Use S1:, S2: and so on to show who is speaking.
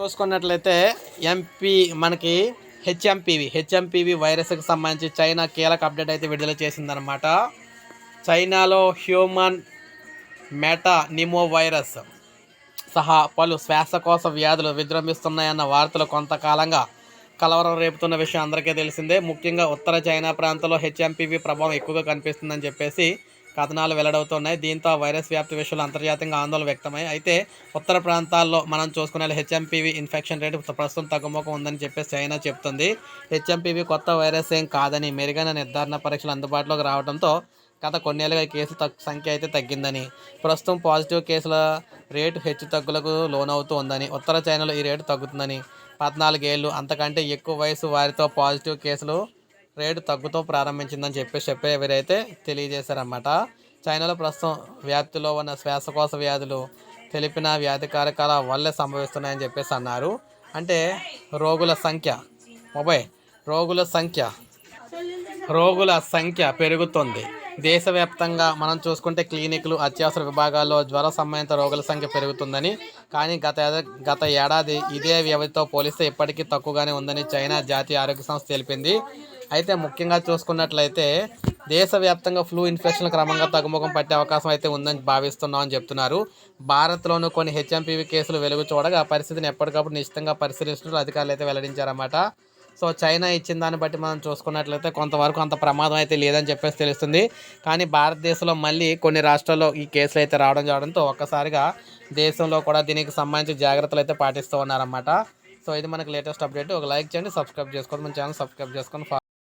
S1: చూసుకున్నట్లయితే ఎంపీ మనకి HMPV HMPV వైరస్కి సంబంధించి చైనా కీలక అప్డేట్ అయితే విడుదల చేసిందనమాట చైనాలో హ్యూమన్ మెటా నిమో వైరస్ సహా పలు శ్వాసకోశ వ్యాధులు విజృంభిస్తున్నాయన్న వార్తలు కొంతకాలంగా కలవరం రేపుతున్న విషయం అందరికీ తెలిసిందే. ముఖ్యంగా ఉత్తర చైనా ప్రాంతంలో హెచ్ఎంపీవీ ప్రభావం ఎక్కువగా కనిపిస్తుందని చెప్పేసి కథనాలు వెల్లడవుతున్నాయి. దీంతో వైరస్ వ్యాప్తి విషయంలో అంతర్జాతీయంగా ఆందోళన వ్యక్తమై అయితే ఉత్తర ప్రాంతాల్లో మనం చూసుకునే హెచ్ఎంపీవీ ఇన్ఫెక్షన్ రేటు ప్రస్తుతం తగ్గుముఖం ఉందని చెప్పేసి చైనా చెప్తుంది. హెచ్ఎంపీవీ కొత్త వైరస్ ఏం కాదని మెరుగైన నిర్ధారణ పరీక్షలు అందుబాటులోకి రావడంతో గత కొన్నేళ్ళుగా కేసుల సంఖ్య అయితే తగ్గిందని ప్రస్తుతం పాజిటివ్ కేసుల రేటు హెచ్చు తగ్గులకు లోనవుతూ ఉందని ఉత్తర చైనాలో ఈ రేటు తగ్గుతుందని పద్నాలుగేళ్ళు అంతకంటే ఎక్కువ వయసు వారితో పాజిటివ్ కేసులు రేటు తగ్గుతూ ప్రారంభించిందని చెప్పేసి చెప్పే ఎవరైతే తెలియజేశారన్నమాట. చైనాలో ప్రస్తుతం వ్యాప్తిలో ఉన్న శ్వాసకోశ వ్యాధులు తెలిపిన వ్యాధి కారకాల వల్లే సంభవిస్తున్నాయని చెప్పేసి అన్నారు. అంటే రోగుల సంఖ్య మొబైల్ రోగుల సంఖ్య రోగుల సంఖ్య పెరుగుతుంది. దేశవ్యాప్తంగా మనం చూసుకుంటే క్లినిక్లు అత్యవసర విభాగాల్లో జ్వర సంబంధిత రోగుల సంఖ్య పెరుగుతుందని కానీ గత గత ఏడాది ఇదే వ్యవధితో పోలిస్తే ఇప్పటికీ తక్కువగానే ఉందని చైనా జాతీయ ఆరోగ్య సంస్థ తెలిపింది. అయితే ముఖ్యంగా చూసుకున్నట్లయితే దేశవ్యాప్తంగా ఫ్లూ ఇన్ఫెక్షన్ క్రమంగా తగ్గుముఖం పట్టే అవకాశం అయితే ఉందని భావిస్తున్నామని చెప్తున్నారు. భారత్లోనూ కొన్ని హెచ్ఎంపీవీ కేసులు వెలుగు చూడగా పరిస్థితిని ఎప్పటికప్పుడు నిశ్చితంగా పరిశీలిస్తున్నట్లు అధికారులు అయితే వెల్లడించారన్నమాట. సో చైనా ఇచ్చిన దాన్ని బట్టి మనం చూసుకున్నట్లయితే కొంతవరకు అంత ప్రమాదం అయితే లేదని చెప్పేసి తెలుస్తుంది. కానీ భారతదేశంలో మళ్ళీ కొన్ని రాష్ట్రాల్లో ఈ కేసులు అయితే రావడం చూడడంతో ఒక్కసారిగా దేశంలో కూడా దీనికి సంబంధించి జాగ్రత్తలు అయితే పాటిస్తూ ఉన్నారన్నమాట. సో ఇది మనకి లేటెస్ట్ అప్డేట్. ఒక లైక్ చేయండి సబ్స్క్రైబ్ చేసుకోండి మన ఛానల్ సబ్స్క్రైబ్ చేసుకొని